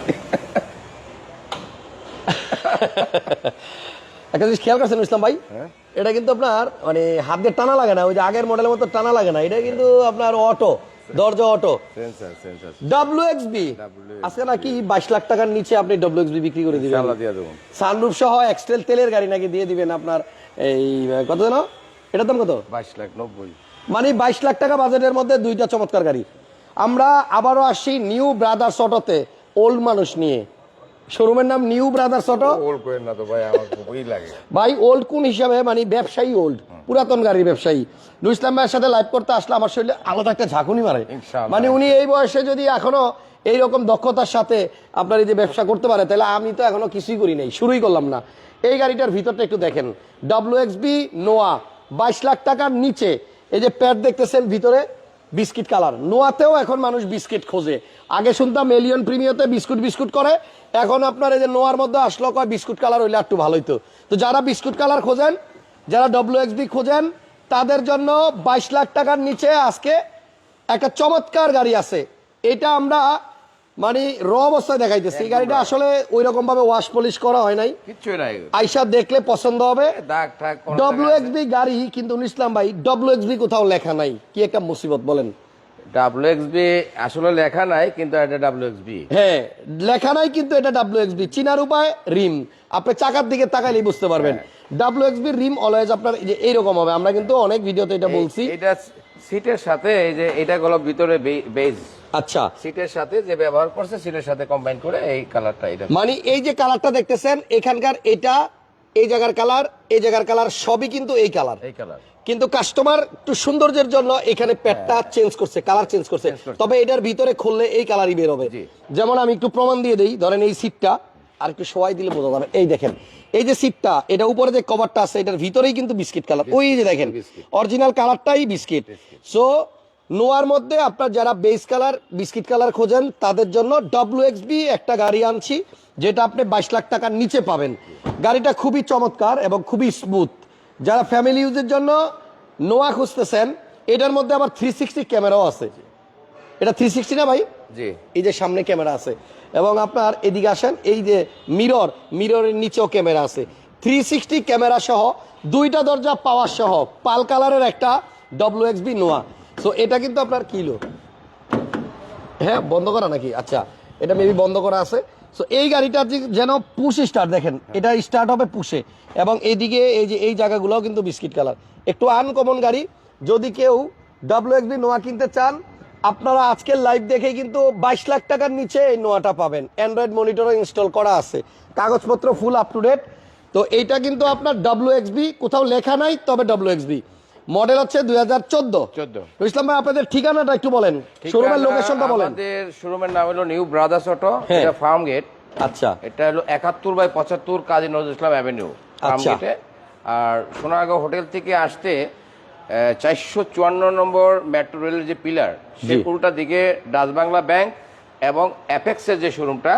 একটা জিনিস খেয়াল করছেন ইসলাম ভাই? হ্যাঁ। এটা কিন্তু আপনার মানে হাত দিয়ে টানা লাগে না ওই যে আগের মডেলের মতো টানা লাগে না এটা কিন্তু আপনার অটো দরজা অটো ডাব্লিউ এক্স বি আজকে নাকি বাইশ লাখ টাকার নিচে আপনি ডাব্লিউ এক্স বি বিক্রি করে দিবেন। সানরুফ সহ এক্সটেল তেলের গাড়ি নাকি দিয়ে দিবেন আপনার এই কত যেন? এটার দাম কত? বাইশ লাখ নব্বই। মানে বাইশ লাখ টাকা বাজেটের মধ্যে দুইটা চমৎকার গাড়ি। আমরা আবারও আসছি নিউ ব্রাদার্স অটোতে ওল্ড মানুষ নিয়ে। শোরুমের নাম নিউ ব্রাদার্স অটো ওল করেন না তো ভাই আমার খুবই লাগে। ভাই ওল্ড কোন হিসাবে? মানে ব্যবসায়ী ওল্ড পুরাতন গাড়ির ব্যবসায়ী। নুর ইসলাম ভাইয়ের সাথে লাইভ করতে আসলে আমার শরীরে আলাদা একটা ঝাঁকুনি মারে। মানে উনি এই বয়সে যদি এখনও এইরকম দক্ষতার সাথে আপনার এই যে ব্যবসা করতে পারে তাহলে আমি তো এখনও কিছুই করি নাই শুরুই করলাম না। এই গাড়িটার ভিতরটা একটু দেখেন। ডাব্লিউ এক্স বি নোয়া বাইশ লাখ টাকার নিচে। এই যে প্যাড দেখতেছেন ভিতরে বিস্কিট কালার। নোয়াতেও এখন মানুষ বিস্কিট খোঁজে। আগে শুনতাম এলিয়ন প্রিমিয়তে বিস্কুট বিস্কুট করে, এখন আপনার এই যে নোয়ার মধ্যে আসলো, কয় বিস্কুট কালার হইলে একটু ভালোই তো। তো যারা বিস্কুট কালার খোঁজেন, যারা ডব্লিউ এক্স বি খোঁজেন, তাদের জন্য বাইশ লাখ টাকার নিচে আজকে একটা চমৎকার গাড়ি আছে। এটা আমরা মানে র অবস্থায় দেখাইতেছি এই গাড়িটা আসলে ওই রকম ভাবে ওয়াশ পলিশ করা হয় নাই। কিচ্ছুই নাই আইসা দেখলে পছন্দ হবে। ডব্লিউ জায়গায় এক্স বি গাড়ি কিন্তু ইসলাম ভাই ডব্লিউ এক্স বি কোথাও লেখা নাই। কি একটা মুসিবত বলেন। ডাব্লিউ এক্স বি আসলে লেখা নাই কিন্তু এটা ডাব্লিউ এক্স বি হ্যাঁ লেখা নাই কিন্তু এটা ডাব্লিউ এক্স বি চিনার উপায় রিম। আপনি চাকার দিকে তাকাইলেই বুঝতে পারবেন। W X B rim always আপনার এই যে এইরকম হবে। আমরা কিন্তু অনেক ভিডিওতে এটা বলছি। এটা সিটের সাথে এই যে এটা হলো ভিতরে বেজ আচ্ছা। সিটের সাথে যে ব্যবহার করছে সিটের সাথে কম্বাইন করে এই কালারটা এটা মানে এই যে কালারটা দেখতেছেন এখানকার এটা এই জায়গার কালার এই জায়গার কালার সবই কিন্তু এই কালার এই কালার কিন্তু কাস্টমার একটু সৌন্দর্যের জন্য এখানে প্যাডটা চেঞ্জ করছে কালার চেঞ্জ করছে। তবে এটার ভিতরে খুললে এই কালারই বের হবে। যেমন আমি একটু প্রমাণ দিয়ে দিই ধরেন এই সিটটা আর একটু সবাই দিলে বোঝা যাবে। এই দেখেন এই যে সিটটা এটা উপরে যে কভারটা আছে এটার ভিতরেই কিন্তু বিস্কিট কালার ওই যে দেখেন অরিজিনাল কালারটাই বিস্কিট সো নোয়ার মধ্যে আপনার যারা বেস কালার বিস্কিট কালার খোঁজেন তাদের জন্য বি একটা গাড়ি আনছি যেটা আপনি বাইশ লাখ টাকার নিচে পাবেন। গাড়িটা খুবই চমৎকার এবং খুবই স্মুথ যারা ফ্যামিলি ইউজের জন্য নোয়া খুঁজতেছেন এটার মধ্যে আবার থ্রি সিক্সটি ক্যামেরাও আছে। এটা থ্রি সিক্সটি না ভাই? জি। এই যে সামনে ক্যামেরা আছে। এবং আপনার এদিকে আসেন এই যে মিরর মিররের নিচেও ক্যামেরা আছে। থ্রি সিক্সটি ক্যামেরা সহ দুইটা দরজা পাওয়ার সহ পাল কালারের একটা W X B Noah. So এটা কিন্তু আপনার কিলো হ্যাঁ বন্ধ করা নাকি? আচ্ছা এটা মেবি বন্ধ করা আছে। সো এই গাড়িটা যেন পুশ স্টার্ট দেখেন, এটা স্টার্ট হবে পুশে এবং এইদিকে এই যে এই জায়গাগুলোও কিন্তু বিস্কিট কালার একটু আনকমন গাড়ি, যদি কেউ ডাব্লিউ এক্স বি নোয়া কিনতে চান, আপনারা আজকের লাইভ দেখে কিন্তু বাইশ লাখ টাকার নিচে এই নোয়াটা পাবেন। অ্যান্ড্রয়েড মনিটরও ইনস্টল করা আছে। কাগজপত্র ফুল আপ টু ডেট তো এইটা কিন্তু আপনার ডাব্লিউ এক্স বি কোথাও লেখা নাই, তবে ডাব্লিউ এক্স বি মডেল হচ্ছে দুই হাজার চোদ্দ। চোদ্দ। ইসলাম ভাই আপনাদের ঠিকানাটা একটু বলেন শোরুমের লোকেশনটা বলেন। আমাদের শোরুমের নাম হলো নিউ ব্রাদার্স অটো হ্যাঁ। এটা ফার্ম গেট আচ্ছা। এটা হলো একাত্তর বাই পঁচাত্তর কাজী নজরুল ইসলাম অ্যাভিনিউ ফার্ম। গেটে আর সোনারগাঁও হোটেল থেকে আসতে চারশো চুয়ান্ন নম্বর মেট্রো রেলের যে পিলার সেই। পুরোটা দিকে ডাচ বাংলা ব্যাংক এবং অ্যাপেক্সের যে শোরুমটা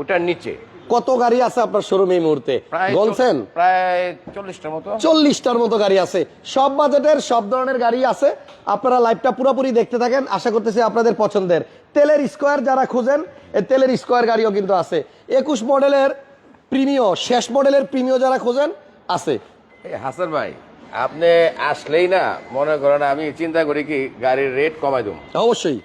ওটার নিচে। কত গাড়ি আছে আপনার শোরুমে এই মুহূর্তে? বলছেন? প্রায় চল্লিশটার মতো। চল্লিশটার মতো গাড়ি আছে। সব বাজেটের সব ধরনের গাড়ি আছে। আপনারা লাইভটা পুরোপুরি দেখতে থাকেন। আশা করতেছি আপনাদের পছন্দের। তেলের স্কোয়ার যারা খুঁজেন তেলের স্কোয়ার গাড়িও কিন্তু আছে। একুশ মডেলের প্রিমিয় শেষ মডেলের প্রিমিয় যারা খুঁজেন আছে। হাসান ভাই আপনি আসলেই না মনে করেন আমি চিন্তা করি কি গাড়ির রেট কমাই দেবো। অবশ্যই।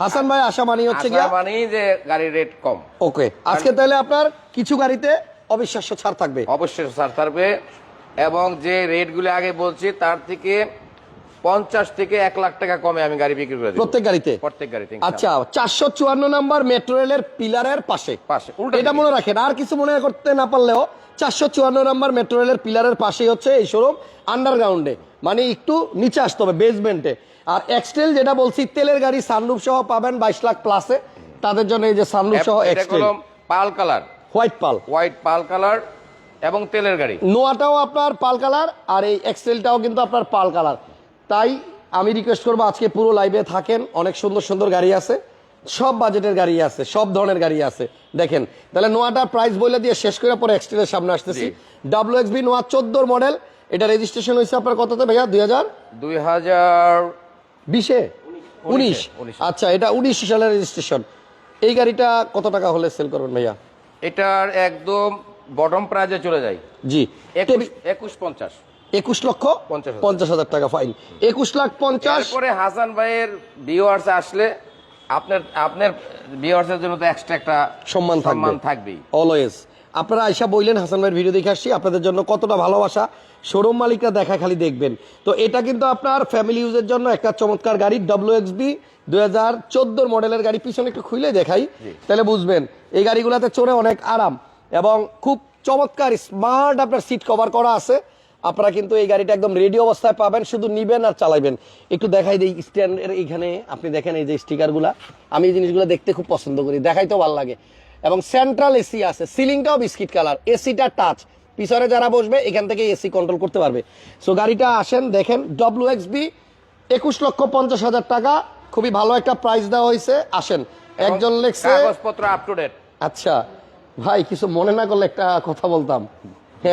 হাসান ভাই আশা মানি হচ্ছে গিয়া? মানেই যে গাড়ির রেট কম। ওকে আজকে তাহলে আপনার কিছু গাড়িতে অবিশ্বাস্য ছাড় থাকবে। অবশ্যই ছাড় থাকবে এবং যে রেটগুলো আগে বলছি তার থেকে পঞ্চাশ থেকে এক লাখ টাকা কমে আমি গাড়ি বিক্রি করে প্রত্যেক গাড়িতে? প্রত্যেক গাড়িতে আচ্ছা চারশো চুয়ান্ন নাম্বার মেট্রো রেলের পিলারের পাশে। পাশে, উল্টো এটা মনে রাখেন আর কিছু মনে করতে না পারলেও চারশো চুয়ান্ন নাম্বার মেট্রো রেলের পিলারের পাশেই হচ্ছে এই শোরুম আন্ডারগ্রাউন্ডে মানে একটু নিচে আসতে হবে বেসমেন্টে আর এক্সটেল যেটা বলছি তেলের গাড়ি সানরুফ সহ পাবেন বাইশ লাখ প্লাসে তাদের জন্য এই যে সানরুফ সহ এক্সটেল pearl colour. White pearl white pearl colour এবং তেলের গাড়ি। নোয়াটাও আপনার পাল কালার আর এই এক্সেলটাও কিন্তু আপনার পাল কালার। তাই আমি রিকোয়েস্ট করব আজকে পুরো লাইভে থাকেন অনেক সুন্দর সুন্দর গাড়ি আছে সব বাজেটের গাড়ি আছে সব ধরনের গাড়ি আছে। দেখেন তাহলে নোয়াটার প্রাইস বলে দিয়ে শেষ করে পরে এক্সটেলের সামনে আসতেছি। ডাব্লিউ এক্স বি নোয়া চোদ্দোর মডেল এটা রেজিস্ট্রেশন হয়েছে আপনার কততে ভাইয়া? দুই হাজার? দুই হাজার বিশে? উনিশ। আচ্ছা এটা উনিশ সালের রেজিস্ট্রেশন এই গাড়িটা কত টাকা হলে সেল করবেন ভাইয়া? এটার একদম বটম প্রাইজে চলে যায়। জি। একুশ পঞ্চাশ। একুশ লক্ষ পঞ্চাশ হাজার। টাকা ফাইন একুশ লাখ পঞ্চাশ। তারপরে হাসান ভাইয়ের ভিউয়ার্স আসলে আপনার আপনার ভিউয়ার্সের জন্য তো এক্সট্রা একটা সম্মান থাকবে। সম্মান থাকবেই। অলওয়েজ আপনারা আইসা বললেন হাসান ভাইয়ের ভিডিও দেখে আসছি। আপনাদের জন্য কতটা ভালোবাসা শোরুম মালিকরা দেখা খালি দেখবেন। তো এটা কিন্তু আপনার ফ্যামিলি ইউজের জন্য একটা চমৎকার গাড়ি ডব্লিউ এক্স বি চোদ্দোর মডেলের গাড়ি। পিছনে একটু খুলে দেখাই তাহলে বুঝবেন এই গাড়িগুলোতে চড়ে অনেক আরাম এবং খুব চমৎকার স্মার্ট আপনার সিট কভার করা আছে। আপনারা কিন্তু এই গাড়িটা একদম রেডি অবস্থায় পাবেন শুধু নিবেন আর চালাইবেন। একটু দেখাই দিই স্ট্যান্ডের এখানে আপনি দেখেন এই যে স্টিকারগুলা আমি এই জিনিসগুলো দেখতে খুব পছন্দ করি দেখাই তো ভালো লাগে। এবং সেন্ট্রাল এসি আছে। সিলিংটাও বিস্কিট কালার এসিটা টাচ পিছনে যারা বসবে এখান থেকে এসি কন্ট্রোল করতে পারবে। সো গাড়িটা আসেন দেখেন ডব্লিউ এক্স বি একুশ লক্ষ পঞ্চাশ হাজার টাকা। খুবই ভালো একটা প্রাইস দেওয়া হয়েছে। আসেন একজন লেখছে কাগজপত্র আপ টু ডেট আচ্ছা ভাই কিছু মনে না করলে একটা কথা বলতাম।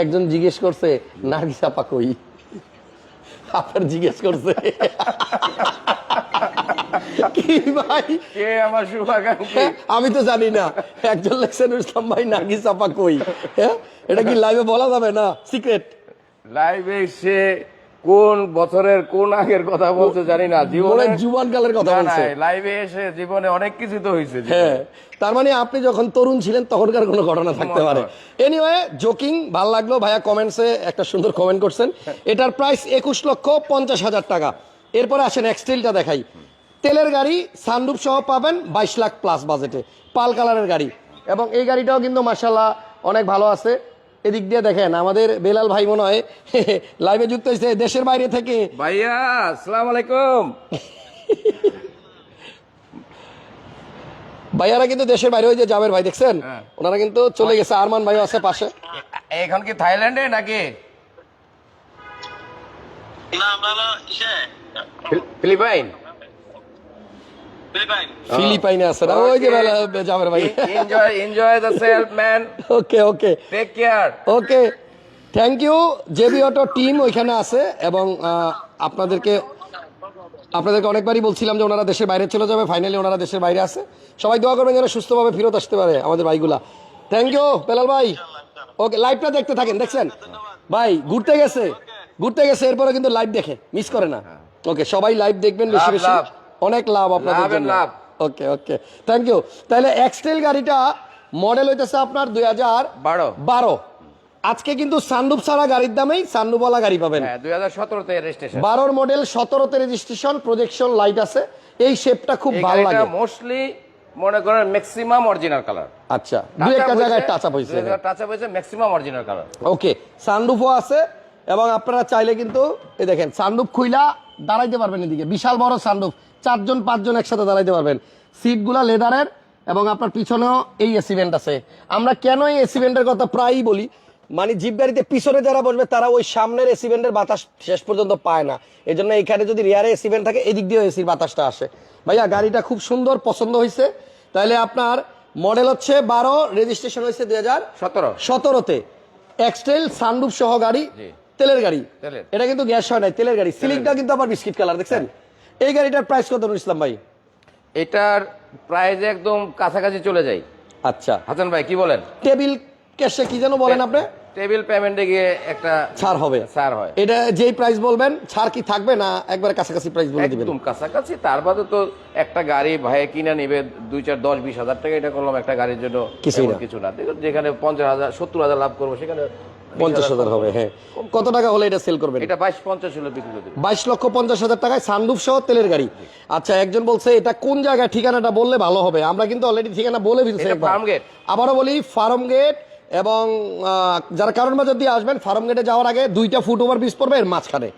একজন জিজ্ঞেস করছে নার্গিস আপা কই? আপনার জিজ্ঞেস করছে। কি ভাই? কে আমার শুভাকাঙ্ক্ষী? আমি তো জানি না। একজন লেখছেন ইসলাম ভাই নার্গিস আপা কই। হ্যাঁ? এটা কি লাইভে বলা যাবে না? সিক্রেট লাইভে সে কোন বছরের কোন আগের কথা বলছে জানি না। জীবনে মনে জুবান কালের কথা বলছে। লাইভে এসে জীবনে অনেক কিছু তো হয়েছে হ্যাঁ তার মানে আপনি যখন তরুণ ছিলেন তখনকার কোনো ঘটনা থাকতে পারে। এনিওয়ে জোকিং ভালো লাগল। ভাইয়া কমেন্টসে একটা সুন্দর কমেন্ট করছেন। এটার প্রাইস একুশ লক্ষ পঞ্চাশ হাজার টাকা। এরপরে আসেন এক্সটেলটা দেখাই। তেলের গাড়ি সানরুপ সহ পাবেন বাইশ লাখ প্লাস বাজেটে পাল কালারের গাড়ি। এবং এই গাড়িটাও কিন্তু মার্শাল্লাহ অনেক ভালো আছে। এদিক দিয়ে দেখেন আমাদের বেলাল ভাই মনে হয় লাইভে যুক্ত হয়েছে দেশের বাইরে থেকে। ভাইয়া আসসালাম আলাইকুম। ভাইয়ারা কিন্তু দেশের বাইরে হয়ে যে জাবের ভাই দেখছেন? হ্যাঁ। ওনারা কিন্তু চলে গেছে আরমান ভাইও আছে পাশে। এখন কি থাইল্যান্ডে নাকি? ফিলিপাইন? ফিলিপাইন আছে না ওই যে বেলা- জাবের ভাই enjoy enjoy the self man okay okay take care okay thank you JB auto team ওইখানে আছে এবং আপনাদেরকে আপনাদেরকে অনেকবারই বলছিলাম যে ওনারা দেশের বাইরে চলে যাবে ফাইনালি ওনারা দেশের বাইরে আছে। সবাই দোয়া করবেন যেন সুস্থভাবে ফেরত আসতে পারে আমাদের ভাইগুলা। থ্যাংক ইউ বেলাল ভাই। ওকে লাইভটা দেখতে থাকেন দেখছেন? ভাই ঘুরতে গেছে। ঘুরতে গেছে এরপরে কিন্তু লাইভ দেখে মিস করে না। ওকে সবাই লাইভ দেখবেন বেশি বেশি। অনেক লাভ আপনাদের জন্য। লাভ। ওকে ওকে থ্যাংক ইউ তাহলে এক্সটেল গাড়িটা মডেল হইতেছে আপনার দুই হাজার বারো। বারো। আজকে কিন্তু সানরুপ ছাড়া গাড়ির দামেই সানরুপওয়ালা গাড়ি পাবেন। হ্যাঁ দুই হাজার সতেরোতে রেজিস্ট্রেশন বারোর মডেল সতেরোতে রেজিস্ট্রেশন প্রজেকশন লাইট আছে। এই শেপটা খুব ভালো লাগে। মোস্টলি মনে করেন ম্যাক্সিমাম অরিজিনাল কালার আচ্ছা দুই একটা জায়গায় টাচ আপ হয়েছে টাচ আপ হয়েছে ম্যাক্সিমাম অরিজিনাল কালার ওকে সানরুফও আছে এবং আপনারা চাইলে কিন্তু এই দেখেন সানরুফ খুইলা দাঁড়াইতে পারবেন এদিকে। বিশাল বড় সানরুফ চারজন পাঁচজন একসাথে দাঁড়াইতে পারবেন। সিটগুলা লেদারের এবং আপনার পিছনেও এই এসি ভেন্ট আছে। আমরা কেন এই এসি ভেন্টের কথা প্রায়ই বলি? মানে জিপ গাড়িতে পিছনে যারা বসবে তারা ওই সামনের এসি ভেন্টের বাতাস শেষ পর্যন্ত পায় না। এই জন্য এখানে যদি রিয়ারে এসি ভেন্ট থাকে এদিক দিয়ে এসির বাতাসটা আসে। ভাইয়া গাড়িটা খুব সুন্দর পছন্দ হয়েছে তাহলে আপনার মডেল হচ্ছে বারো রেজিস্ট্রেশন হয়েছে দুই হাজার সতেরো। সতেরোতে। এক্সটেল সানরুফ সহ গাড়ি তেলের গাড়ি। এটা কিন্তু গ্যাস হয় নাই তেলের গাড়ি। সিলিংটা কিন্তু আবার বিস্কিট কালার দেখছেন? এই গাড়িটার প্রাইস কত ইসলাম ভাই? এটার প্রাইস একদম কাছাকাছি চলে যায়। আচ্ছা। হাসান ভাই কি বলেন? টেবিল ক্যাশে কি যেন বলেন আপনি? টেবিল পেমেন্টে গিয়ে একটা ছাড় হবে। ছাড় হয়। এটা যেই প্রাইস বলবেন ছাড় কি থাকবে না একবার কাছাকাছি প্রাইস বলে দিবেন? একদম কাছাকাছি তার বাদে তো একটা গাড়ি ভাই কিনে নিবে দুই চার দশ বিশ হাজার টাকা এটা করলাম একটা গাড়ির জন্য কিছুই না। কিছু না। দেখুন, যেখানে পঞ্চাশ হাজার সত্তর হাজার লাভ করব সেখানে পঞ্চাশ হাজার হবে হ্যাঁ। কত টাকা হলে এটা সেল করবেন? এটা বাইশ পঞ্চাশ হলে বিক্রি করে বাইশ লক্ষ পঞ্চাশ হাজার টাকায় সানরুফ সহ তেলের গাড়ি। আচ্ছা একজন বলছে এটা কোন জায়গায় ঠিকানাটা বললে ভালো হবে? আমরা কিন্তু অলরেডি ঠিকানা বলে ফেলছি ফার্ম গেট। আবারও বলি ফার্ম গেট এবং যারা কারণ বাজার দিয়ে আসবেন ফার্ম গেটে যাওয়ার আগে দুইটা ফুট ওভার ব্রিজ পড়বে এর মাঝখানে।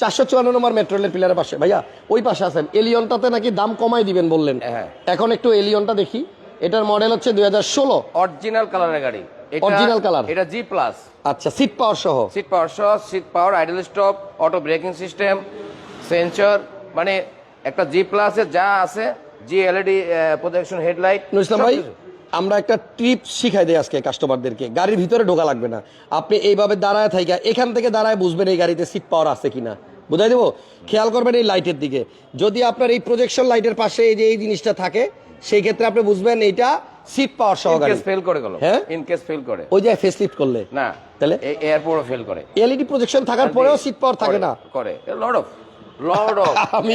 চারশো চুয়ান্ন নম্বর মেট্রো রেলের পিলারের পাশে। ভাইয়া ওই পাশে আছেন। এলিয়নটাতে নাকি দাম কমাই দিবেন বললেন। হ্যাঁ। এখন একটু এলিয়নটা দেখি। এটার মডেল হচ্ছে দুই হাজার ষোলো। অরিজিনাল কালারের গাড়ি। Original colour? এটা জি প্লাস আচ্ছা সিট পাওয়ার সহ? সিট পাওয়ার সহ seat power idle stop auto braking system sensor মানে একটা জি প্লাসে যা আছে G LED projection headlight Nur Islam ভাই আমরা একটা ট্রিপ শিখাই দিই আজকে কাস্টমারদেরকে গাড়ির ভিতরে ঢোকা লাগবে না। আপনি এইভাবে দাঁড়ায় থাইকা এখান থেকে দাঁড়ায় বুঝবেন এই গাড়িতে সিট পাওয়ার আছে কিনা। বুঝাই দেবো? খেয়াল করবেন এই লাইটের দিকে। যদি আপনার এই প্রজেকশন লাইটের পাশে এই যে এই জিনিসটা থাকে সেই ক্ষেত্রে আপনি বুঝবেন এটা সিট পাওয়ার সহ ইন ফেল করে গেল। হ্যাঁ? ইন কেস ফেল করে। ওই যে ফেসলিফট করলে। না তাহলে? এয়ারপোর্টও ফেল করে। এলইডি প্রজেকশন থাকার পরেও সিট পাওয়ার থাকে না। করে। লর্ড অফ লর্ড অফ আমি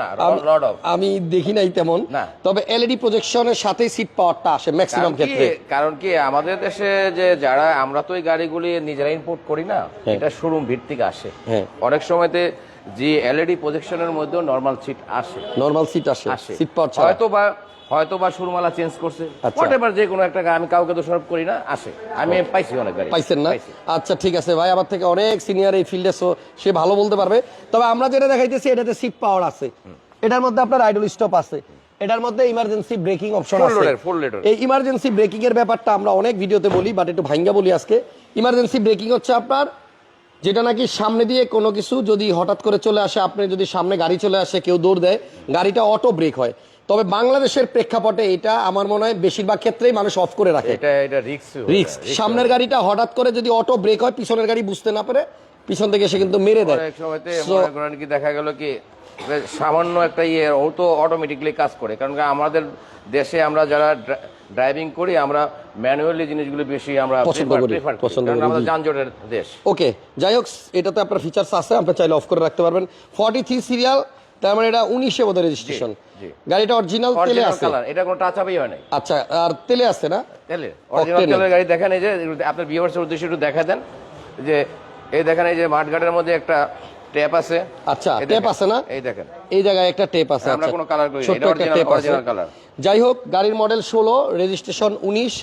না লর্ড অফ আমি দেখি নাই তেমন। তবে এলইডি প্রজেকশনের সাথে সিট পাওয়ারটা আসে ম্যাক্সিমাম ক্ষেত্রে। কারণ কি আমাদের দেশে যে যারা আমরা তো এই গাড়িগুলি নিজেরা ইম্পোর্ট করি না হ্যাঁ। এটা শোরুম ভিত্তিক আসে। হ্যাঁ। অনেক সময়তে যে এলইডি প্রজেকশনের মধ্যেও নর্মাল সিট আসে। নরমাল সিট আসে। সিট পাওয়ার হয়তো বা হয়তো বা শোরুমালা চেঞ্জ করছে। আচ্ছা। যে কোনো একটা আমি কাউকে দোষারোপ করি না আসে। আমি পাইছি অনেক পাইছেন না? আচ্ছা ঠিক আছে ভাই আমার থেকে অনেক সিনিয়র এই ফিল্ডে সে ভালো বলতে পারবে। তবে আমরা যেটা দেখাইতেছি এটাতে সিট পাওয়ার আছে। এটার মধ্যে আপনার আইডল স্টপ আছে। এটার মধ্যে ইমার্জেন্সি ব্রেকিং অপশন আছে। এই ইমার্জেন্সি ব্রেকিং এর ব্যাপারটা আমরা অনেক ভিডিওতে বলি বাট একটু ভাঙ্গা বলি আজকে। ইমার্জেন্সি ব্রেকিং হচ্ছে আপনার যেটা নাকি সামনে দিয়ে কোনো কিছু যদি হঠাৎ করে চলে আসে আপনি যদি সামনে গাড়ি চলে আসে কেউ দৌড় দেয় গাড়িটা অটো ব্রেক হয়। তবে বাংলাদেশের প্রেক্ষাপটে এটা আমার মনে হয় বেশিরভাগ ক্ষেত্রেই মানুষ অফ করে রাখে। এটা এটা রিক্স রিস্ক সামনের গাড়িটা হঠাৎ করে যদি অটো ব্রেক হয় পিছনের গাড়ি বুঝতে না পারে পিছন থেকে সে কিন্তু মেরে দেয়। কি দেখা গেল কি সামান্য একটা ইয়ে ও তো অটোমেটিকলি কাজ করে। কারণ আমাদের দেশে আমরা যারা ড্রাইভিং করি আমরা ম্যানুয়ালি জিনিসগুলো বেশি আমরা পছন্দ করি, পছন্দ করি, আমাদের যানজটের দেশ। ওকে যাই হোক এটাতে আপনার ফিচার্স আছে আপনি চাইলে অফ করে রাখতে পারবেন। ফর্টি থ্রি সিরিয়াল তার মানে এটা উনিশে বোধ রেজিস্ট্রেশন। গাড়িটা অরিজিনাল তেলে আছে? এটা কোনো টাচ আপই হয় নাই। আচ্ছা আর তেলে আছে না? তেলে অরিজিনাল তেলের গাড়ি দেখেন এই যে আপনার ভিউয়ার্সের উদ্দেশ্যে একটু দেখা দেন। যে এই দেখেন এই যে মাঠঘাটের মধ্যে একটা ট্যাপ আছে। আচ্ছা টেপ আছে না? এই দেখেন। এই জায়গায় একটা টেপ আছে আমরা আচ্ছা। কোনো colour করি এটা টেপ আছে। original যাই হোক গাড়ির মডেল ষোলো রেজিস্ট্রেশন উনিশ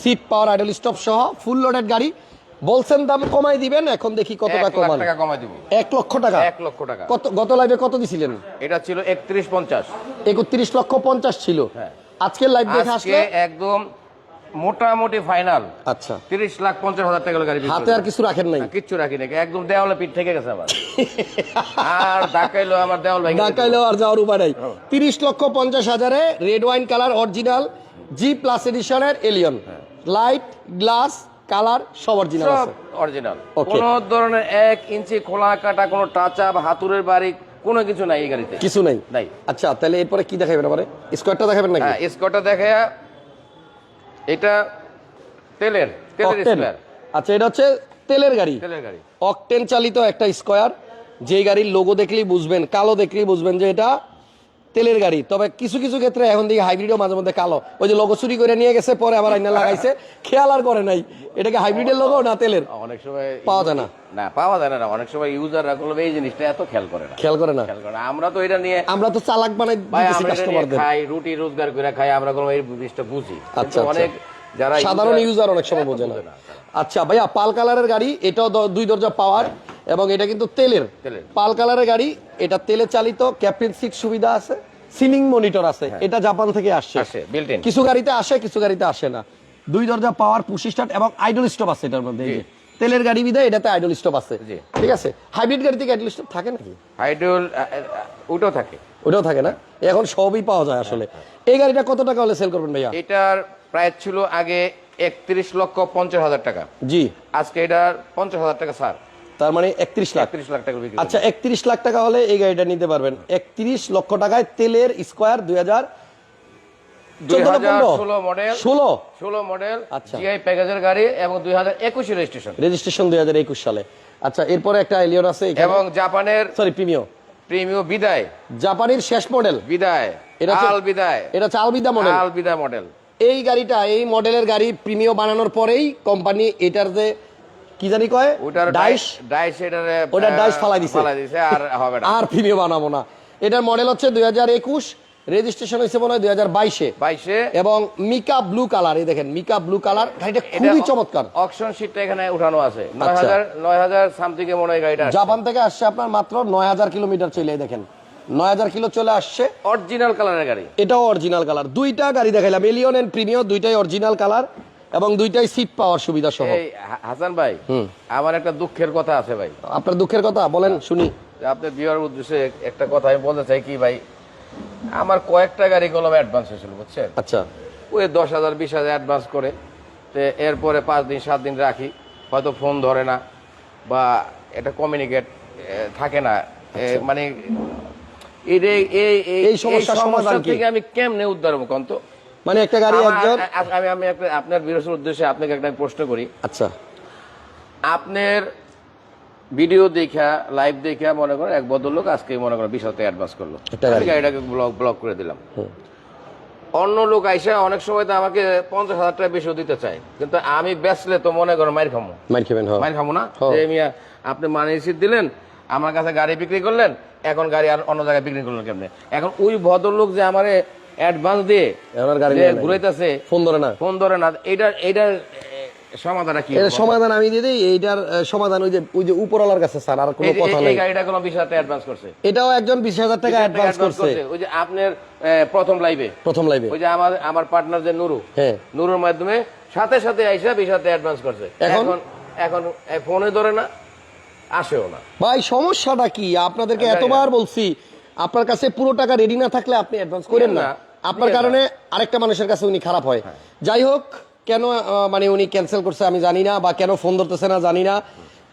সিট পাওয়ার আইডল স্টপ সহ ফুল লোডেড গাড়ি। বলছেন দাম কমাই দিবেন এখন দেখি কতটা লাখ কমান টাকা কমাই দিব। এক লক্ষ টাকা? এক লক্ষ টাকা। কত গত লাইভে কত দিছিলেন? এটা ছিল একত্রিশ পঞ্চাশ। একত্রিশ লক্ষ পঞ্চাশ ছিল। হ্যাঁ। আজকের লাইভ দেখে আসলে একদম মোটামুটি ফাইনাল আচ্ছা। তিরিশ লাখ পঞ্চাশ হাজার টাকা গাড়ি হাতে আর কিছু রাখেন নাই? না, কিচ্ছু রাখি নাকি একদম দেওয়ালে পিঠ থেকে গেছে আমার আর ডাকাইলো আমার দেওয়াল ভেঙে ঢাকাইলেও আর যাওয়ার উপায় নাই। তিরিশ লক্ষ পঞ্চাশ হাজারে red wine colour original G plus এডিশনের Allion light glass colour সব অরিজিনাল সব আছে। অরিজিনাল. কোন ধরনের এক ইঞ্চি খোলা কাটা কোনো টাচ আপ হাতুরের বাড়ি কোনো কিছু নাই এই গাড়িতে। কিছু নাই? নাই। আচ্ছা তাহলে এরপরে কি দেখাবেন আবার স্কোয়ারটা দেখাবেন নাকি? হ্যাঁ স্কটটা দেখে এটা তেলের তেলের স্কোয়ার। আচ্ছা এটা হচ্ছে তেলের গাড়ি। তেলের গাড়ি। অকটেন চালিত একটা স্কোয়ার। যে গাড়ির লোগো দেখলেই বুঝবেন কালো দেখলেই বুঝবেন যে এটা তেলের গাড়ি। তবে কিছু কিছু ক্ষেত্রে এখন দিকে হাইব্রিডও মাঝে মধ্যে কালো। ওই যে লোগো চুরি করে নিয়ে গেছে পরে আবার আইনা লাগাইছে। খেয়াল আর করে নাই। এটাকে হাইব্রিডের লোগো না তেলের? অনেক সময় পাওয়া যায় না। না পাওয়া যায় না অনেক সময় ইউজাররা করবে এই জিনিসটা এত খেয়াল করে না। খেয়াল করে না। খেয়াল করে না। আমরা তো এটা নিয়ে আমরা তো চালাক বানাই ভাই দিতেছি আমরা এটা নিয়ে কাস্টমারদের খাই রুটি রোজগার করে খাই আমরা কোনো এই জিনিসটা বুঝি। আচ্ছা, আচ্ছা। অনেক যারা সাধারণ ইউজার অনেক সময় বোঝে না। আচ্ছা ভাইয়া পাল কালারের গাড়ি এটাও দুই দরজা পাওয়ার এবং এটা কিন্তু তেলের। পাল কালারের গাড়ি এটা তেলে চালিত ক্যাপ্টেন সিট সুবিধা আছে সিলিং মনিটর আছে এটা জাপান থেকে আসছে। হ্যাঁ। কিছু গাড়িতে আসে কিছু গাড়িতে আসে না। দুই দরজা পাওয়ার পুশি স্টার্ট এবং আইডল স্টপ আছে এটার মধ্যে তেলের গাড়ি বিদায় এটাতে আইডল স্টপ আছে। ঠিক আছে? হাইব্রিড গাড়িতে কি আইডল স্টপ থাকে নাকি? হাইড্রোল ওটাও থাকে। ওটাও থাকে না? এখন সবই পাওয়া যায় আসলে। এই গাড়িটা কত টাকা হলে সেল করবেন ভাইয়া? এটার প্রাইস ছিল আগে একত্রিশ লক্ষ পঞ্চাশ হাজার টাকা। জি। আজকে এটার পঞ্চাশ হাজার টাকা স্যার তার মানে একত্রিশ লাখ। একত্রিশ লাখ টাকা আচ্ছা একত্রিশ লাখ টাকা হলে এই গাড়িটা নিতে পারবেন। একত্রিশ লক্ষ টাকায় তেলের স্কোয়ার দুই হাজার মডেল। আচ্ছা। প্যাকেজের গাড়ি এবং দুই হাজার একুশে রেজিস্ট্রেশন রেজিস্ট্রেশন দুই হাজার একুশ সালে। আচ্ছা এরপরে একটা এলিয়ন আছে এবং জাপানের সরি প্রিমিয় বিদায়। জাপানির শেষ মডেল। বিদায়। এটা আল বিদায়। এটা চালবিদা মডেল। আল বিদায় মডেল। এই গাড়িটা এই মডেলের গাড়ি প্রিমিও বানানোর পরেই কোম্পানি এটার যে কি জানি কয়? ওটার ডাইস? ডাইস এটার ওটার ডাইস ফালাই দিছে। ফালাই দিছে আর হবে না। আর প্রিমিও বানাবো না। এটার মডেল হচ্ছে দুই হাজার একুশ রেজিস্ট্রেশন হয়েছে মনে হয় দুই হাজার বাইশে। বাইশে। এবং মিকা ব্লু কালার এই দেখেন মিকা ব্লু কালার। গাড়িটা খুবই চমৎকার। অকশন শিটটা এখানে উঠানো আছে। নয় আচ্ছা। হাজার নয় হাজার সামথিং এ মনে হয় গাড়িটা জাপান থেকে আসছে আপনার মাত্র নয় হাজার কিলোমিটার চলে দেখেন। নয় হাজার কিলো চলে আসছে। অরিজিনাল কালারের গাড়ি। এটাও অরিজিনাল কালার দুইটা গাড়ি দেখাইলাম। এলিয়ন এন্ড প্রিমিয়র দুইটাই অরিজিনাল কালার এবং দুইটাই সিট পাওয়ার সুবিধা সহ। হাসান ভাই আমার একটা দুঃখের কথা আছে ভাই। আপনার দুঃখের কথা? বলেন শুনি। আপনার বিয়ার উদ্দেশ্যে একটা কথা আমি বলতে চাই কি ভাই আমার কয়েকটা গাড়ি কলম অ্যাডভান্স হয়েছিল বুঝছেন? আচ্ছা। ওই দশ হাজার বিশ হাজার অ্যাডভান্স করে তো এরপরে পাঁচ দিন সাত দিন রাখি হয়তো ফোন ধরে না বা এটা কমিউনিকেট থাকে না। মানে এটা এই এই কি? থেকে আমি কেমনে উদ্ধার হব কন্ত মানে একটা গাড়ি একজন আমি আমি আপনার বিরসের উদ্দেশ্যে আপনাকে একটা প্রশ্ন করি। আচ্ছা। আপনার ভিডিও দেখা লাইভ দেখা মনে করেন এক ভদ্রলোক আজকে মনে করেন বিশ হাজার অ্যাডভান্স করল। আমি গাড়িটাকে ব্লক ব্লক করে দিলাম। অন্য লোক আইসা অনেক সময় তো আমাকে পঞ্চাশ হাজার টাকা বেশিও দিতে চায়। কিন্তু আমি বেচলে তো মনে করেন মাইর খামো। মাইর খাবেন হ্যাঁ। মাইর খামো না? হ্যাঁ। যে মিয়া আপনি মানি সিট দিলেন আমার কাছে গাড়ি বিক্রি করলেন এখন গাড়ি আর অন্য জায়গায় বিক্রি করলেন কেমনে? এখন ওই ভদ্রলোক যে আমারে অ্যাডভান্স দিয়ে আর গাড়ি ঘুরাইতেছে ফোন ধরে না। ফোন ধরে না। এইটার সমাধান কি এর সমাধান আমি দিয়ে দিই এইটার সমাধান ওই যে ওই যে উপরওয়ালার কাছে স্যার আর কোনো কথা এই- নেই। এই গাড়িটা কোনো হাজার অ্যাডভান্স করছে? এটাও একজন বিশ হাজার টাকা অ্যাডভান্স করছে। ওই যে আপনার প্রথম লাইভে প্রথম লাইভে ওই যে আমার আমার পার্টনার যে নুরু হ্যাঁ। নুরুর মাধ্যমে সাথে সাথে আইসা বিশ হাজার অ্যাডভান্স করছে। এখন? এখন ফোনে ধরে না আসেও না। ভাই সমস্যাটা কি? আপনাদেরকে এতবার বলছি আপনার কাছে পুরো টাকা রেডি না থাকলে আপনি অ্যাডভান্স করেন না, আপনার কারণে আরেকটা মানুষের কাছে উনি খারাপ হয়। যাই হোক কেন মানে উনি ক্যান্সেল করছে আমি জানি না বা কেন ফোন ধরতেছে না জানি না।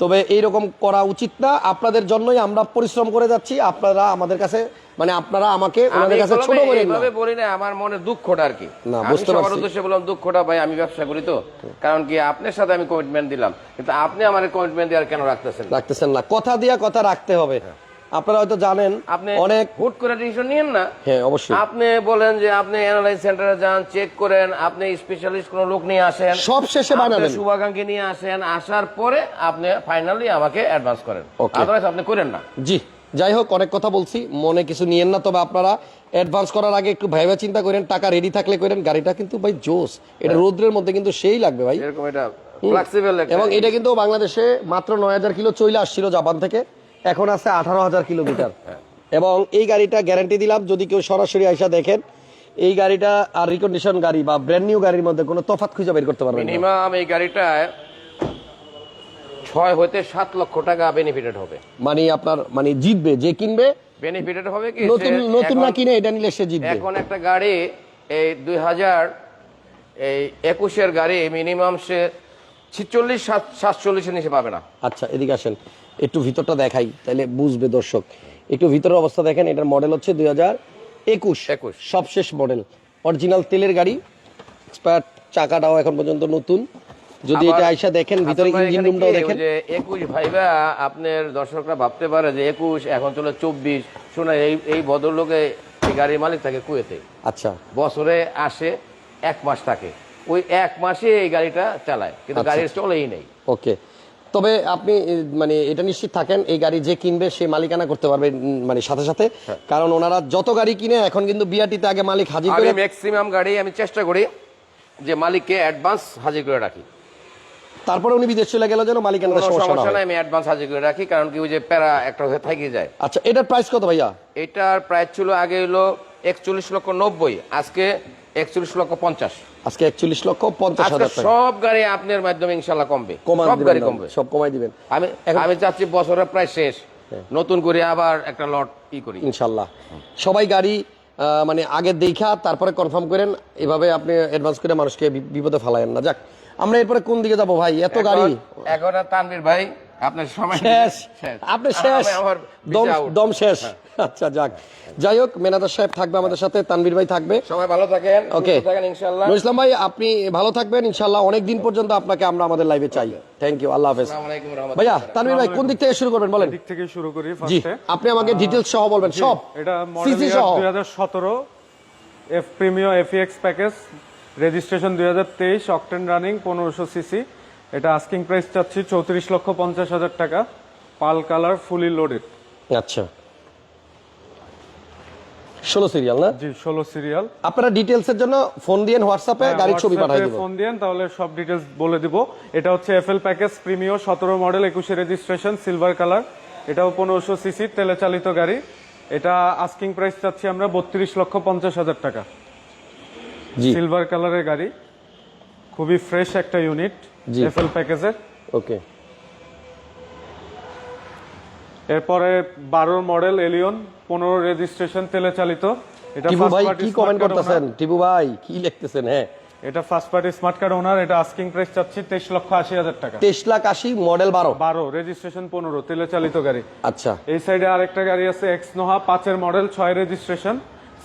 তবে এইরকম করা উচিত না। আপনাদের জন্যই আমরা পরিশ্রম করে যাচ্ছি। আপনারা আমাদের কাছে মানে আপনারা আমাকে আমি ওনাদের কাছে ছোট না। এইভাবে বলি না আমার মনে দুঃখটা আর কি। না, বুঝতে পারছি। উদ্দেশ্যে বললাম দুঃখটা ভাই আমি ব্যবসা করি তো। কারণ কি আপনার সাথে আমি কমিটমেন্ট দিলাম। কিন্তু আপনি আমার কমিটমেন্ট দেওয়ার কেন রাখতেছেন? রাখতেছেন না। কথা দিয়া কথা রাখতে হবে। আপনারা হয়তো জানেন আপনি অনেক হুট করে ডিসিশন নিয়েন না। হ্যাঁ অবশ্যই। আপনি বলেন যে আপনি অ্যানালাইজ সেন্টারে যান চেক করেন আপনি স্পেশালিস্ট কোন লোক নিয়ে আসেন। সব শেষে বানাবেন শুভাকাঙ্ক্ষী নিয়ে আসেন আসার পরে আপনি ফাইনালি আমাকে অ্যাডভান্স করেন। আদারওয়াইজ আপনি করেন না। জি যাই হোক অনেক কথা বলছি মনে কিছু নিয়েন না তবে আপনারা অ্যাডভান্স করার আগে একটু ভাইবা চিন্তা করেন টাকা রেডি থাকলে করেন গাড়িটা কিন্তু ভাই জোস। এটা রোদ্রের মধ্যে কিন্তু সেই লাগবে ভাই। এরকম এটা ফ্লেক্সিবল এবং এটা কিন্তু বাংলাদেশে মাত্র নয় হাজার কিলো চলে আসছিল জাপান থেকে। এখন আছে আঠারো হাজার কিলোমিটার। এবং এই গাড়িটা গ্যারান্টি দিলাম যদি কেউ সরাসরি আইসা দেখেন এই গাড়িটা আর রিকন্ডিশন গাড়ি বা ব্র্যান্ড নিউ গাড়ির মধ্যে কোনো তফাৎ খুঁজে বের করতে পারবেন। মিনিমাম এই গাড়িটায় ছয় হইতে সাত লক্ষ টাকা বেনিফিটেড হবে। মানে আপনার মানে জিতবে যে কিনবে বেনিফিটেড হবে কি নতুন নতুন না কিনে এটা নিলে সে জিতবে। এখন একটা গাড়ি এই দুই হাজার এই একুশের গাড়ি মিনিমাম সে ছিচল্লিশ সাতচল্লিশের নিচে পাবে না। আচ্ছা এদিকে আসেন। একটু ভিতরটা দেখাই তাহলে বুঝবে দর্শক। একটু ভিতরের অবস্থা দেখেন এটার মডেল হচ্ছে দুই হাজার একুশ। 21 সবশেষ মডেল অরিজিনাল তেলের গাড়ি এক্সপায়ার চাকাটাও এখন পর্যন্ত নতুন। যদি এটা আইসা দেখেন ভিতরে ইঞ্জিন রুমটাও দেখেন। যে একুশ ভাইবা আপনার দর্শকরা ভাবতে পারে যে একুশ এখন চলে চব্বিশ। শোনা এই এই ভদ্রলোকে এই গাড়ির মালিক থাকে কুয়েতে। আচ্ছা। বছরে আসে এক মাস থাকে। ওই এক মাসে এই গাড়িটা চালায় কিন্তু আচ্ছা, গাড়ির আচ্ছা। চলেই নেই। ওকে। তবে আপনি মানে এটা নিশ্চিত থাকেন এই গাড়ি যে কিনবে সে মালিকানা করতে পারবে মানে সাথে সাথে। হ্যাঁ। কারণ ওনারা যত গাড়ি কিনে এখন কিন্তু বিআরটিতে আগে মালিক হাজির করে ম্যাক্সিমাম গাড়ি আমি চেষ্টা করি যে মালিককে অ্যাডভান্স হাজির করে রাখি। তারপরে উনি বিদেশ চলে গেল যেন মালিকানার কোনো সমস্যা নাই আমি অ্যাডভান্স হাজির করে রাখি কারণ কি ওই যে প্যারা একটা হয়ে থেকে যায়। আচ্ছা এটার প্রাইস কত ভাইয়া? এটার প্রাইস ছিল আগে হলো একচল্লিশ লক্ষ নব্বই আজকে একচল্লিশ লক্ষ পঞ্চাশ। আজকে একচল্লিশ লক্ষ পঞ্চাশ হাজার সব গাড়ি আপনার মাধ্যমে ইনশাল্লাহ কমবে। সব গাড়ি কমবে। সব কমাই দিবেন। আমি আমি চাচ্ছি বছরের প্রায় শেষ। নতুন করে আবার একটা লট ই করি। ইনশাল্লাহ। সবাই গাড়ি মানে আগে দেখা তারপরে কনফার্ম করেন। এভাবে আপনি অ্যাডভান্স করে মানুষকে বিপদে ফেলায়েন না। যাক আমরা এরপরে কোন দিকে যাব ভাই? এত গাড়ি। এখন- তানভীর ভাই আপনার সময় শেষ। আপনি শেষ। দম দম শেষ। আচ্ছা যাক। যাই হোক মেনাদার সাহেব থাকবে আমাদের সাথে তানভীর ভাই থাকবে। সবাই ভালো থাকেন ওকে। সুস্থ থাকেন ইনশাল্লাহ নুর ইসলাম ভাই আপনি ভালো থাকবেন ইনশাল্লাহ অনেক দিন পর্যন্ত আপনাকে আমরা আমাদের লাইভে চাই। থ্যাংক ইউ আল্লাহ হাফেজ। ভাইয়া তানভীর ভাই কোন দিক থেকে শুরু করবেন বলেন? দিক থেকে শুরু করি ফার্স্টে আপনি আমাকে ডিটেলস সহ বলবেন সব। এটা সিসি মডেল সহ। দুই হাজার সতেরো F Premio EX package registration দুই হাজার তেইশ অকটেন রানিং পনেরোশো সিসি এটা আস্কিং প্রাইস চাচ্ছি চৌত্রিশ লক্ষ পঞ্চাশ হাজার টাকা। পাল কালার ফুলি লোডেড আচ্ছা। ষোলো সিরিয়াল না? জি ষোলো সিরিয়াল আপনারা ডিটেলস এর জন্য ফোন দিয়ে হোয়াটসঅ্যাপে গাড়ির ছবি পাঠিয়ে দিব। ফোন দিয়েন তাহলে সব ডিটেলস বলে দিব। এটা হচ্ছে এফএল প্যাকেজ প্রিমিও সতেরো মডেল একুশে রেজিস্ট্রেশন সিলভার কালার এটাও পনেরোশো সিসি তেলে চালিত গাড়ি। এটা আস্কিং প্রাইস চাচ্ছি আমরা বত্রিশ লক্ষ পঞ্চাশ হাজার টাকা। জি। সিলভার কালারের গাড়ি। খুবই ফ্রেশ একটা ইউনিট। এফএল প্যাকেজের ওকে এরপরে বারো মডেল এলিয়ন পনেরো রেজিস্ট্রেশন তেলে চালিত। এটা টিপু ভাই কি কমেন্ট করতেছেন। টিপু ভাই কি লিখতেছেন? হ্যাঁ। এটা first party smart card owner এটা আস্কিং প্রাইস চাচ্ছি তেইশ লক্ষ আশি হাজার টাকা। তেইশ লাখ আশি মডেল বারো। বারো রেজিস্ট্রেশন পনেরো তেলে চালিত গাড়ি। আচ্ছা। এই সাইডে আরেকটা গাড়ি আছে এক্স নোহা পাঁচের মডেল ছয় রেজিস্ট্রেশন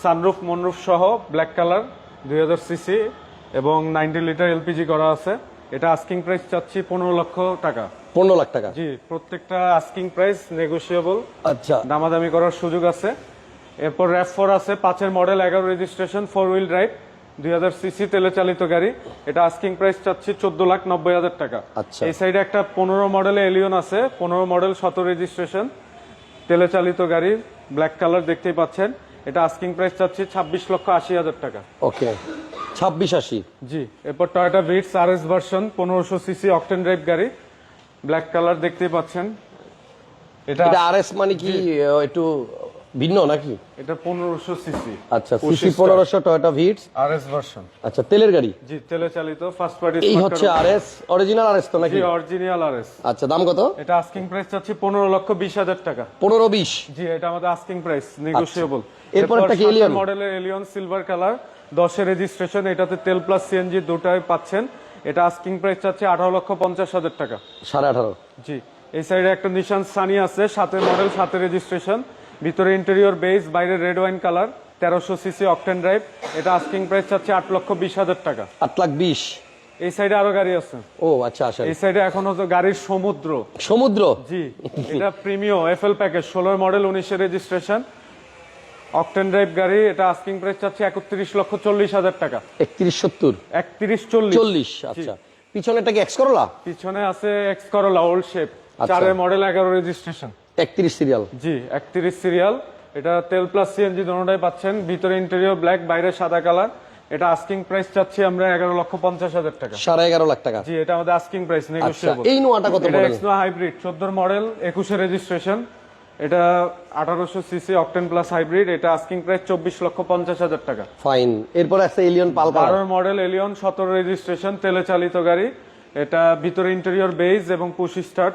সানরুফ মনরুফ সহ ব্ল্যাক কালার দুই হাজার সিসি এবং নাইনটি লিটার এলপিজি করা আছে। এটা আস্কিং প্রাইস চাচ্ছি পনেরো লক্ষ টাকা। পনেরো লাখ টাকা? জি প্রত্যেকটা আস্কিং প্রাইস নেগোসিয়েবল আচ্ছা। দামাদামি করার সুযোগ আছে। এরপর র্যাপ ফোর আছে পাঁচের মডেল এগারো রেজিস্ট্রেশন ফোর হুইল ড্রাইভ দুই হাজার সিসি তেলে চালিত গাড়ি। এটা আস্কিং প্রাইস চাচ্ছি চোদ্দ লাখ নব্বই হাজার টাকা। আচ্ছা। এই সাইডে একটা পনেরো মডেলে এলিয়ন আছে পনেরো মডেল শত রেজিস্ট্রেশন তেলে চালিত গাড়ি ব্ল্যাক কালার দেখতেই পাচ্ছেন। এটা আস্কিং প্রাইস চাচ্ছি ছাব্বিশ লক্ষ আশি হাজার টাকা। ওকে ছাব্বিশ আশি। জি এরপর Toyota Vitz R S version পনেরোশো সিসি অকটেন ড্রাইভ গাড়ি ব্ল্যাক কালার দেখতেই পাচ্ছেন। এটা আর এস মানে কি একটু ভিন্ন নাকি? এটা পনেরোশো সিসি আচ্ছা সিসি পনেরোশো Toyota Vitz R S version আচ্ছা তেলের গাড়ি? জি তেলে চালিত ফার্স্ট পার্টি এই হচ্ছে R S original R S তো নাকি? অরিজিনাল আর এস আচ্ছা দাম কত? এটা আস্কিং প্রাইস চাচ্ছি পনেরো লক্ষ বিশ হাজার টাকা। পনেরো বিশ। জি এটা আমাদের আস্কিং প্রাইস নেগোসিয়েবল এরপর একটা কি Alien? মডেলের এলিয়ন সিলভার কালার দশের রেজিস্ট্রেশন এটাতে তেল প্লাস সিএনজি দুটাই পাচ্ছেন। এটা আস্কিং প্রাইস চাচ্ছে আঠারো লক্ষ পঞ্চাশ হাজার টাকা। সাড়ে আঠারো। জি এই সাইডে একটা নিশান সানি আছে সাতের মডেল সাতের রেজিস্ট্রেশন ভিতরে ইন্টেরিয়র বেস বাইরে রেড ওয়াইন কালার তেরোশো সিসি অকটেন ড্রাইভ এটা আস্কিং প্রাইস চাচ্ছে আট লক্ষ বিশ হাজার টাকা। আট লাখ বিশ। এই সাইডে আরও গাড়ি আছে। ও আচ্ছা আচ্ছা। এই সাইডে এখন হচ্ছে গাড়ির সমুদ্র। সমুদ্র? জি এটা প্রিমিও এফএল প্যাকেজ ষোলোর মডেল উনিশের রেজিস্ট্রেশন অকটেন ড্রাইভ গাড়ি এটা আস্কিং প্রাইস চাচ্ছে একত্রিশ লক্ষ চল্লিশ হাজার টাকা। একত্রিশ সত্তর। একত্রিশ চল্লিশ। চল্লিশ আচ্ছা। পিছনেটা কি এক্স করলা পিছনে আছে এক্স করলা ওল্ড শেপ। চারের মডেল এগারো রেজিস্ট্রেশন একত্রিশ সিরিয়াল জি একত্রিশ সিরিয়াল এটা তেল প্লাস সিএনজি দোনোটাই পাচ্ছেন। ভিতরে ইন্টেরিয়র ব্ল্যাক বাইরে সাদা কালার এটা আস্কিং প্রাইস চাচ্ছি আমরা এগারো লক্ষ পঞ্চাশ হাজার টাকা। সাড়ে এগারো লাখ টাকা। জি এটা আমাদের আস্কিং প্রাইস নেগোসিয়েবল এই নোয়াটা কত এটা মডেল হাইব্রিড চোদ্দোর মডেল একুশে রেজিস্ট্রেশন এটা আঠারোশো সিসি অকটেন প্লাস হাইব্রিড এটা আস্কিং প্রাইস চব্বিশ লক্ষ পঞ্চাশ হাজার টাকা। ফাইন এরপর আছে এলিয়ন পাল কালার বারোর মডেল এলিয়ন সতেরো রেজিস্ট্রেশন তেলে চালিত গাড়ি। এটা ভিতরে ইন্টেরিয়র বেজ এবং পুশ স্টার্ট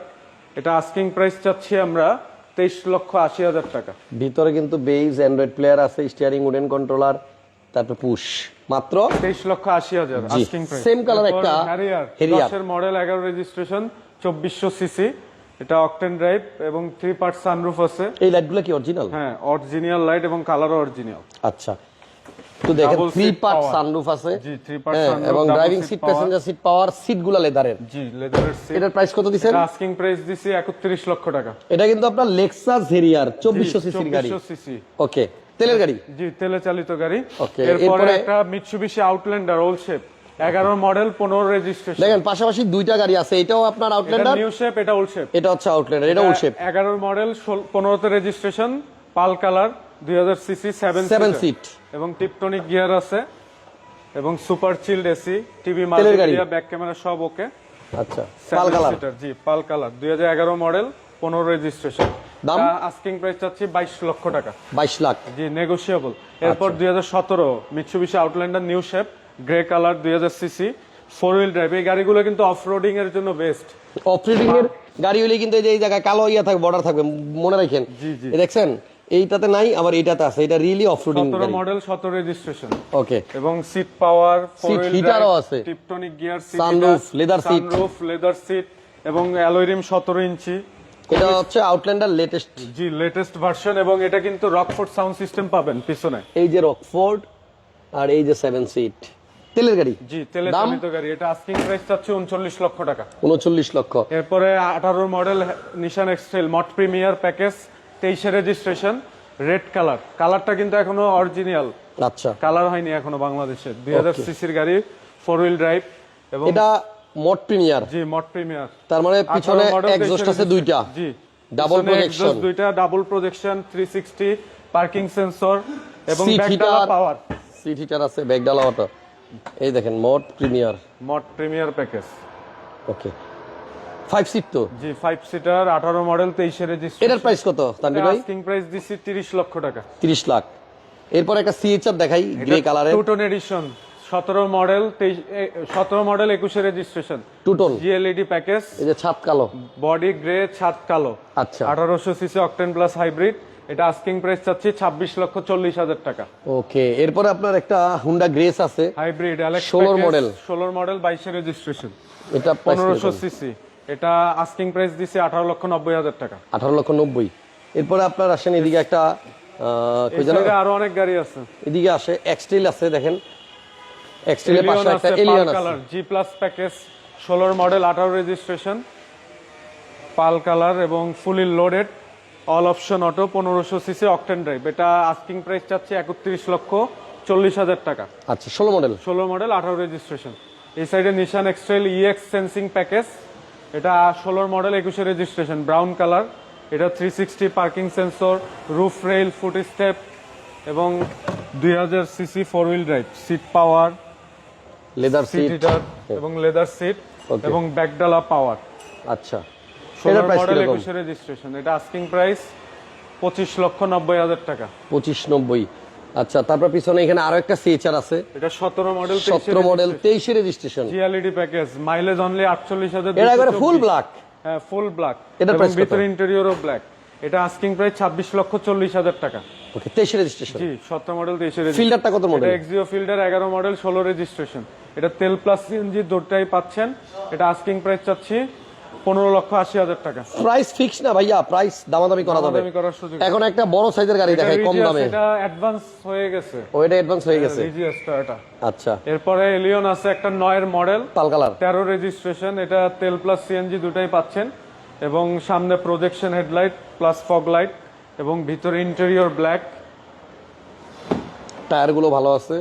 এটা আস্কিং প্রাইস চাচ্ছি আমরা তেইশ লক্ষ আশি হাজার টাকা। ভিতরে কিন্তু বেইজ অ্যান্ড্রয়েড প্লেয়ার আছে স্টিয়ারিং উডেন কন্ট্রোলার তারপর পুশ মাত্র তেইশ লক্ষ আশি হাজার আস্কিং প্রাইস same color একটা হ্যারিয়ার Harrier। মডেল এগারো রেজিস্ট্রেশন চব্বিশশো সিসি এটা অকটেন ড্রাইভ এবং থ্রি পার্ট সানরুফ আছে। এই লাইটগুলো কি অরিজিনাল হ্যাঁ অরিজিনাল লাইট এবং কালারও অরিজিনাল আচ্ছা। তো দেখেন থ্রি পার্ট সানরুফ আছে। জি, part হ্যাঁ, sunroof, এবং driving seat passenger seat power সিটগুলা লেদারের জি লেদারের সিট এটার প্রাইস কত দিছেন আস্কিং প্রাইস দিছি একত্রিশ লক্ষ টাকা। এটা কিন্তু আপনার লেক্সাস হেরিয়ার চব্বিশশো সিসির গাড়ি। 2400 সিসি। ওকে তেলের গাড়ি? জি তেলে চালিত গাড়ি। Okay, এরপরে একটা মিৎসুবিশি আউটল্যান্ডার ওল্ড শেপ এগারো মডেল পনেরো রেজিস্ট্রেশন দেখেন পাশাপাশি দুইটা গাড়ি আছে। এটাও আপনার আউটল্যান্ডার নিউ শেপ এটা ওল্ড শেপ এটা হচ্ছে আউটল্যান্ডার এটা ওল্ড শেপ এগারো মডেল পনেরোতে রেজিস্ট্রেশন পাল কালার দুই হাজার সিসি সেভেন Seven এবং টিপটনিক গিয়ার আছে এবং super chilled AC TV. Multimedia back camera সব ওকে আচ্ছা পাল কালার। জি পাল কালার। মডেল পনেরো রেজিস্ট্রেশন দাম? আস্কিং প্রাইস চাচ্ছি বাইশ লক্ষ টাকা। বাইশ লাখ। জি নেগোসিয়েবল এরপর আচ্ছা। দুই হাজার সতেরো Mitsubishi Outlander new shape grey colour দুই হাজার সিসি ফোর হুইল ড্রাইভ এই গাড়িগুলো কিন্তু অফ রোডিং এর জন্য বেস্ট অফরোডিং এর গাড়ি হলে কিন্তু এই যে এই জায়গায় কালো ইয়া থাকবে বর্ডার থাকবে মনে রাখেন? জি, জি। দেখছেন? এইটাতে নাই আবার এইটাতে আছে। এটা রিয়েলি অফরোডিং সতেরো গাড়ি। মডেল সতেরো রেজিস্ট্রেশন ওকে এবং সিট পাওয়ার Seat heater ও আছে। Tiptronic gear Sunroof, leather seat। Sunroof leather seat এবং অ্যালয় রিম সতেরো ইঞ্চি। এটা হচ্ছে আউটল্যান্ডার লেটেস্ট জি লেটেস্ট ভার্সন এবং এটা কিন্তু রকফোর্ড সাউন্ড সিস্টেম পাবেন পিছনে। এই যে রকফোর্ড আর এই যে সেভেন সিট তেলের গাড়ি? জি তেলে দাম? চালিত গাড়ি। এটা আস্কিং প্রাইস চাচ্ছে উনচল্লিশ লক্ষ টাকা। উনচল্লিশ লক্ষ। এরপরে আঠারো model Nissan X Trail mode premier package তেইশে রেজিস্ট্রেশন রেড কালার কালারটা কিন্তু এখনও অরিজিনাল আচ্ছা। কালার হয়নি এখনও বাংলাদেশে। দুই হাজার সিসির গাড়ি ফোর হুইল ড্রাইভ এবং এটা মোট প্রিমিয়ার জি মট প্রিমিয়ার তার মানে পিছনে এক্সস্ট আছে দুইটা। জি। ডাবল প্রজেকশন দুইটা ডাবল প্রজেকশন 360 পার্কিং সেন্সর এবং ব্যাকডালা পাওয়ার সিট হিটার আছে ব্যাগডালা অটো এই দেখেন mode premier. Mode premier package. Okay. Five seat তো? জি 5 সিটার 18 মডেল 23 এর রেজিস্ট্রেশন এটার প্রাইস কত তানভীর ভাই? আস্কিং প্রাইস দিছি 30 লক্ষ টাকা। তিরিশ লাখ। এরপর একটা সিএচআর দেখাই গ্রে কালারের two tone edition 17 model 17 model 21 এর registration two tone GLED package এই যে ছাদ কালো। বডি গ্রে ছাদ কালো। আচ্ছা। আঠারোশো সিসি অকটেন প্লাস হাইব্রিড এটা আস্কিং প্রাইস চাচ্ছি ছাব্বিশ লক্ষ চল্লিশ হাজার টাকা। ওকে এরপরে আপনার একটা হুন্ডা গ্রেস আছে। Hybrid 16 model। ষোলোর মডেল বাইশে রেজিস্ট্রেশন এটা পনেরোশো সিসি এটা আস্কিং প্রাইস দিছে আঠারো লক্ষ নব্বই হাজার টাকা। আঠারো লক্ষ নব্বই। এরপরে আপনার আসেন এদিকে একটা কই? সাইডে আরও অনেক গাড়ি আছে। এদিকে আসে এক্সটেল আছে দেখেন। এক্সটেলের পাশে একটা এলিয়ন আছে। কালার জি প্লাস প্যাকেজ ষোলোর মডেল আঠারো রেজিস্ট্রেশন পাল কালার এবং fully loaded all option auto পনেরোশো সিসি অকটেন ড্রাইভ এটা আস্কিং প্রাইস চাচ্ছে একত্রিশ লক্ষ চল্লিশ হাজার টাকা। আচ্ছা ষোলো মডেল ষোলো মডেল আঠারো রেজিস্ট্রেশন এই সাইডে Nissan X Trail EX sensing package এটা ষোলোর মডেল একুশে রেজিস্ট্রেশন ব্রাউন কালার এটা three sixty parking sensor roof rail foot step এবং দুই হাজার CC four wheel drive seat power leather seat এবং লেদার সিট এবং ব্যাকডালা পাওয়ার আচ্ছা। এটার প্রাইস রেজিস্ট্রেশন এটা আস্কিং প্রাইস পঁচিশ লক্ষ নব্বই হাজার টাকা। পঁচিশ নব্বই। আচ্ছা তারপর পিছনে এখানে আরও একটা সিএচআর আছে। এটা সতেরো মডেল সতেরো মডেল তেইশে registration GLED package mileage only আটচল্লিশ হাজার এটা একবারে ফুল ব্ল্যাক হ্যাঁ ফুল ব্ল্যাক price কত? ভিতরে ইন্টেরিয়রও ব্ল্যাক এটা আস্কিং প্রাইস ছাব্বিশ লক্ষ চল্লিশ হাজার টাকা। ওকে তেইশে রেজিস্ট্রেশন জি সতেরো মডেল তেইশে ফিল্ডারটা কত মডেল এটা এক্সিও ফিল্ডার এগারো মডেল ষোলো রেজিস্ট্রেশন এটা তেল প্লাস সিএনজি দুটাই পাচ্ছেন। এটা আস্কিং প্রাইস চাচ্ছি পনেরো লক্ষ আশি হাজার টাকা। প্রাইস ফিক্স না ভাইয়া প্রাইস দামাদামি করা যাবে। এখন একটা বড় সাইজের গাড়ি দেখায় কম দামে। এটা অ্যাডভান্স হয়ে গেছে। ওইটা অ্যাডভান্স হয়ে গেছে। এটা আচ্ছা। এরপরে এলিয়ন আছে একটা নয়ের মডেল পাল কালার। তেরো রেজিস্ট্রেশন এটা তেল প্লাস সিএনজি দুটাই পাচ্ছেন। এবং সামনে projection headlight plus fog light এবং ভিতরে ইন্টেরিয়র ব্ল্যাক টায়ারগুলো ভালো আছে।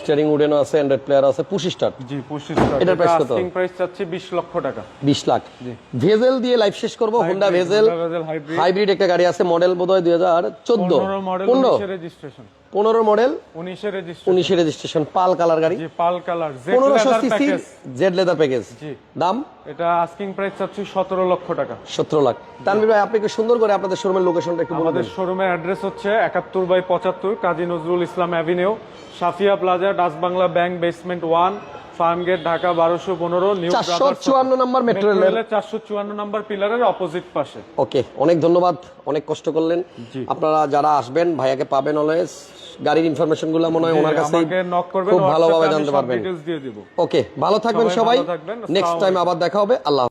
স্টিয়ারিং উডেন আছে অ্যান্ড্রয়েড প্লেয়ার আছে পুশ স্টার্ট জি পঁচিশ এটার প্রাইস কত? প্রাইস চাচ্ছি বিশ লক্ষ টাকা। বিশ লাখ। ভেজেল দিয়ে লাইফ শেষ করব হোন্ডা ভেজেল হাইব্রিড একটা গাড়ি আছে মডেল বোধ হয় দুই হাজার চোদ্দ। মডেল রেজিস্ট্রেশন পনেরো মডেল উনিশে রেজিস্ট্রেশন পাল কালার গাড়ি। পাল কালার পনেরোশো CC package Z leather package জি। দাম? এটা আস্কিং প্রাইস চাচ্ছি সতেরো লক্ষ টাকা। সতেরো লাখ। তানবির ভাই আপনি একটু সুন্দর করে আপনাদের শোরুমের লোকেশনটা একটু আমাদের শোরুমের অ্যাড্রেস হচ্ছে একাত্তর বাই পঁচাত্তর কাজী নজরুল ইসলাম অ্যাভিনিউ সাফিয়া প্লাজা ডাস Bangla bank basement one Farmgate Dhaka বারোশো পনেরো চারশো চুয়ান্ন নম্বর মেট্রো রেলের চারশো চুয়ান্ন নম্বর পিলারের অপোজিট পাশে। ওকে অনেক ধন্যবাদ অনেক কষ্ট করলেন। আপনারা যারা আসবেন ভাইয়াকে পাবেন অলওয়েজ গাড়ির ইনফরমেশনগুলো মনে হয় ওনার কাছে খুব ভালোভাবে জানতে পারবেন। ওকে ভালো থাকবেন সবাই। নেক্সট টাইম আবার দেখা হবে। আল্লাহ